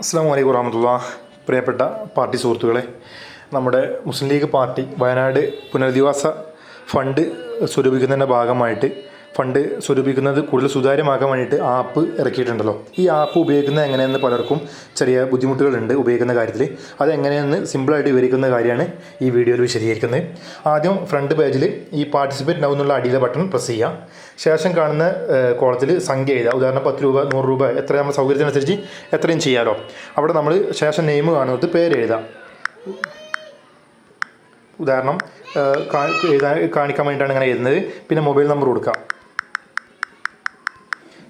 അസ്സാം വലൈക്കും വറഹമത്തുള്ള പ്രിയപ്പെട്ട പാർട്ടി സുഹൃത്തുക്കളെ നമ്മുടെ മുസ്ലിം ലീഗ് പാർട്ടി വയനാട് പുനരധിവാസ ഫണ്ട് സ്വരൂപിക്കുന്നതിന്റെ ഭാഗമായിട്ട് ഫണ്ട് സ്വരൂപിക്കുന്നത് കൂടുതൽ സുതാര്യമാക്കാൻ വേണ്ടിയിട്ട് ആപ്പ് ഇറക്കിയിട്ടുണ്ടല്ലോ. ഈ ആപ്പ് ഉപയോഗിക്കുന്നത് എങ്ങനെയെന്ന് പലർക്കും ചെറിയ ബുദ്ധിമുട്ടുകളുണ്ട് ഉപയോഗിക്കുന്ന കാര്യത്തിൽ. അത് എങ്ങനെയെന്ന് സിമ്പിളായിട്ട് വിവരിക്കുന്ന കാര്യമാണ് ഈ വീഡിയോയിൽ വിശദീകരിക്കുന്നത്. ആദ്യം ഫ്രണ്ട് പേജിൽ ഈ പാർട്ടിസിപ്പേറ്റ് നൗ എന്നുള്ള അടിയിലെ ബട്ടൺ പ്രസ് ചെയ്യുക. ശേഷം കാണുന്ന കോളത്തിൽ സംഖ്യ എഴുതുക. ഉദാഹരണം പത്ത് രൂപ നൂറ് രൂപ എത്ര നമ്മുടെ സൗകര്യത്തിനനുസരിച്ച് എത്രയും ചെയ്യാമല്ലോ അവിടെ നമ്മൾ ശേഷം നെയിം കാണുന്നത് പേര് എഴുതാം ഉദാഹരണം കാണിക്കാൻ വേണ്ടിയിട്ടാണ് ഇങ്ങനെ എഴുതുന്നത്. പിന്നെ മൊബൈൽ നമ്പർ കൊടുക്കാം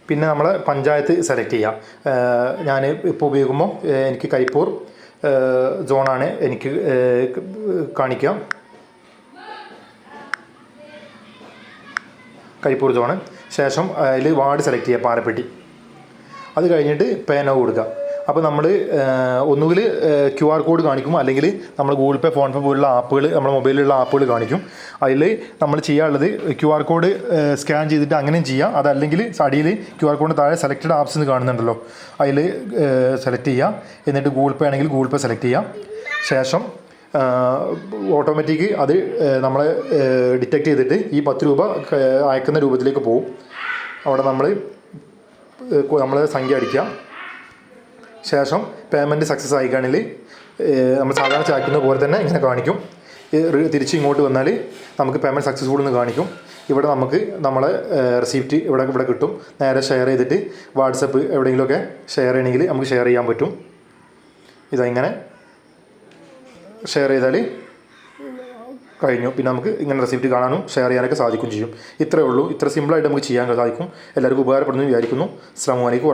പിന്നെ നമ്മൾ പഞ്ചായത്ത് സെലക്ട് ചെയ്യാം. ഞാൻ ഇപ്പോൾ ഉപയോഗിക്കുമ്പോൾ എനിക്ക് കരിപ്പൂർ സോണാണ് എനിക്ക് കാണിക്കാം. കരിപ്പൂർ സോണ്. ശേഷം അതിൽ വാർഡ് സെലക്ട് ചെയ്യുക പാലപ്പെട്ടി അത് കഴിഞ്ഞിട്ട് പേന കൊടുക്കുക അപ്പോൾ നമ്മൾ ഒന്നുകിൽ ക്യു ആർ കോഡ് കാണിക്കും അല്ലെങ്കിൽ നമ്മൾ ഗൂഗിൾ പേ ഫോൺ പേ പോലുള്ള ആപ്പുകൾ നമ്മുടെ മൊബൈലിലുള്ള ആപ്പുകൾ കാണിക്കും. അതിൽ നമ്മൾ ചെയ്യാനുള്ളത് ക്യു ആർ കോഡ് സ്കാൻ ചെയ്തിട്ട് അങ്ങനെയും ചെയ്യാം. അതല്ലെങ്കിൽ അടിയിൽ ക്യു ആർ കോഡിന് താഴെ സെലക്റ്റഡ് ആപ്സ് എന്ന് കാണുന്നുണ്ടല്ലോ. അതിൽ സെലക്ട് ചെയ്യുക എന്നിട്ട് ഗൂഗിൾ പേ ആണെങ്കിൽ ഗൂഗിൾ പേ സെലക്ട് ചെയ്യാം. ശേഷം ഓട്ടോമാറ്റിക് അത് നമ്മളെ ഡിറ്റക്ട് ചെയ്തിട്ട് ഈ പത്ത് രൂപ അയക്കുന്ന രൂപത്തിലേക്ക് പോകും അവിടെ നമ്മൾ നമ്മൾ സംഖ്യ അടിക്കുക. ശേഷം പേയ്മെന്റ് സക്സസ് ആയിക്കാണെങ്കിൽ നമ്മൾ സാധാരണ ചാക്കുന്ന പോലെ തന്നെ ഇങ്ങനെ കാണിക്കും. തിരിച്ച് ഇങ്ങോട്ട് വന്നാൽ നമുക്ക് പേയ്മെന്റ് സക്സസ്ഫുൾ എന്ന് കാണിക്കും. ഇവിടെ നമുക്ക് നമ്മളെ റെസിപ്റ്റ് ഇവിടെ ഇവിടെ കിട്ടും. നേരെ ഷെയർ ചെയ്തിട്ട് വാട്സപ്പ് എവിടെയെങ്കിലുമൊക്കെ ഷെയർ ചെയ്യണമെങ്കിൽ നമുക്ക് ഷെയർ ചെയ്യാൻ പറ്റും. ഇതങ്ങനെ ഷെയർ ചെയ്താൽ കഴിഞ്ഞു. പിന്നെ നമുക്ക് ഇങ്ങനെ റെസിപ്റ്റ് കാണാനും ഷെയർ ചെയ്യാനൊക്കെ സാധിക്കും ചെയ്യും. ഇത്രയേ ഉള്ളൂ. ഇത്ര സിമ്പിളായിട്ട് നമുക്ക് ചെയ്യാൻ സാധിക്കും. എല്ലാവർക്കും ഉപകാരപ്പെടുന്നു വിചാരിക്കുന്നു. അസ്സാം വലൈക്കും